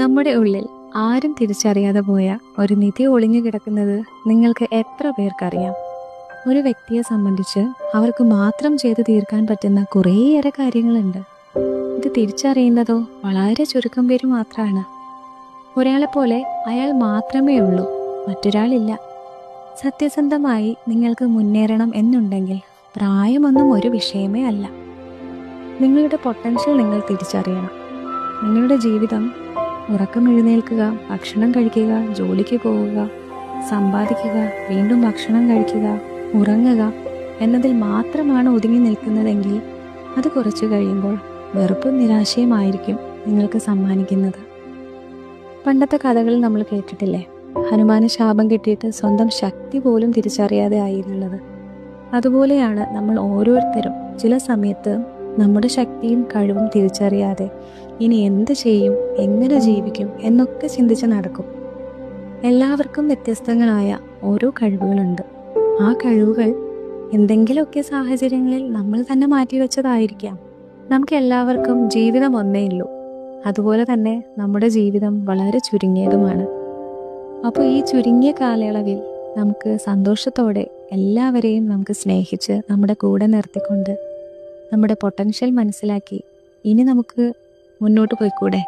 നമ്മുടെ ഉള്ളിൽ ആരും തിരിച്ചറിയാതെ പോയ ഒരു നിധി ഒളിഞ്ഞു കിടക്കുന്നത് നിങ്ങൾക്ക് എത്ര പേർക്കറിയാം? ഒരു വ്യക്തിയെ സംബന്ധിച്ച് അവർക്ക് മാത്രം ചെയ്തു തീർക്കാൻ പറ്റുന്ന കുറേയേറെ കാര്യങ്ങളുണ്ട്. ഇത് തിരിച്ചറിയുന്നതോ വളരെ ചുരുക്കം പേര് മാത്രമാണ് ഒരാളെപ്പോലെ പോലെ അയാൾ മാത്രമേ ഉള്ളൂ മറ്റൊരാളില്ല. സത്യസന്ധമായി നിങ്ങൾക്ക് മുന്നേറണം എന്നുണ്ടെങ്കിൽ പ്രായമൊന്നും ഒരു വിഷയമേ അല്ല. നിങ്ങളുടെ പൊട്ടൻഷ്യൽ നിങ്ങൾ തിരിച്ചറിയണം. നിങ്ങളുടെ ജീവിതം ഉറക്കം എഴുന്നേൽക്കുക ഭക്ഷണം കഴിക്കുക ജോലിക്ക് പോവുക സമ്പാദിക്കുക വീണ്ടും ഭക്ഷണം കഴിക്കുക ഉറങ്ങുക എന്നതിൽ മാത്രമാണ് ഒതുങ്ങി നിൽക്കുന്നതെങ്കിൽ അത് കുറച്ചു കഴിയുമ്പോൾ വെറുപ്പും നിരാശയുമായിരിക്കും നിങ്ങൾക്ക് സമ്മാനിക്കുന്നത്. പണ്ടത്തെ കഥകൾ നമ്മൾ കേട്ടിട്ടില്ലേ? ഹനുമാന് ശാപം കിട്ടിയിട്ട് സ്വന്തം ശക്തി പോലും തിരിച്ചറിയാതെ ആയിരുന്നുള്ളത്. അതുപോലെയാണ് നമ്മൾ ഓരോരുത്തരും ചില സമയത്ത് നമ്മുടെ ശക്തിയും കഴിവും തിരിച്ചറിയാതെ ഇനി എന്ത് ചെയ്യും എങ്ങനെ ജീവിക്കും എന്നൊക്കെ ചിന്തിച്ച് നടക്കും. എല്ലാവർക്കും വ്യത്യസ്തങ്ങളായ ഓരോ കഴിവുകളുണ്ട്. ആ കഴിവുകൾ എന്തെങ്കിലുമൊക്കെ സാഹചര്യങ്ങളിൽ നമ്മൾ തന്നെ മാറ്റിവെച്ചതായിരിക്കാം നമുക്ക് എല്ലാവർക്കും ജീവിതം ഒന്നേ ഉള്ളൂ. അതുപോലെ തന്നെ നമ്മുടെ ജീവിതം വളരെ ചുരുങ്ങിയതുമാണ്. അപ്പോൾ ഈ ചുരുങ്ങിയ കാലയളവിൽ നമുക്ക് സന്തോഷത്തോടെ എല്ലാവരെയും നമുക്ക് സ്നേഹിച്ച് നമ്മുടെ കൂടെ നിർത്തിക്കൊണ്ട് നമ്മുടെ പൊട്ടൻഷ്യൽ മനസ്സിലാക്കി ഇനി നമുക്ക് മുന്നോട്ട് പോയിക്കൂടെ?